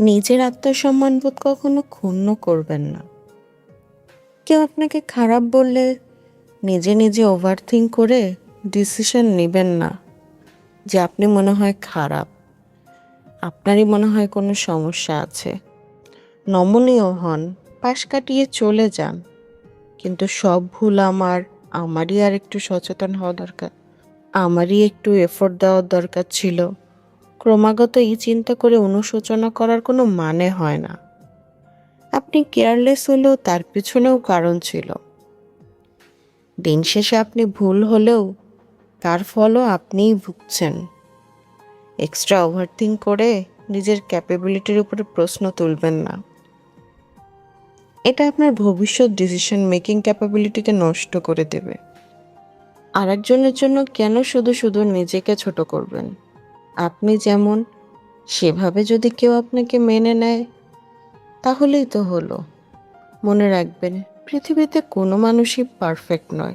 নিজের আত্মসম্মানবোধ কখনো ক্ষুণ্ণ করবেন না। কেউ আপনাকে খারাপ বললে, নিজে নিজে ওভারথিঙ্ক করে ডিসিশন নেবেন না যে আপনি মনে হয় খারাপ। আপনারই মনে হয় কোনো সমস্যা আছে। নমনীয় হন, পাশ কাটিয়ে চলে যান। কিন্তু সব ভুল আমার, আমারই আর একটু সচেতন হওয়া দরকার। আমারই একটু এফোর্ট দেওয়ার দরকার ছিল। ক্রমাগত এই চিন্তা করে অনুশোচনা করার কোনো মানে হয় না। আপনি কেয়ারলেস হলেও তার পিছনেও কারণ ছিল। দিন শেষে আপনি ভুল হলেও তার ফলও আপনিই ভুগছেন। এক্সট্রা ওভারথিং করে নিজের ক্যাপাবিলিটির উপরে প্রশ্ন তুলবেন না। এটা আপনার ভবিষ্যৎ ডিসিশন মেকিং ক্যাপাবিলিটিকে নষ্ট করে দেবে। আরেকজনের জন্য কেন শুধু শুধু নিজেকে ছোট করবেন? আপনি যেমন সেভাবে যদি কেউ আপনাকে মেনে নেয়, তাহলেই তো হলো। মনে রাখবেন, পৃথিবীতে কোনো মানুষই পারফেক্ট নয়।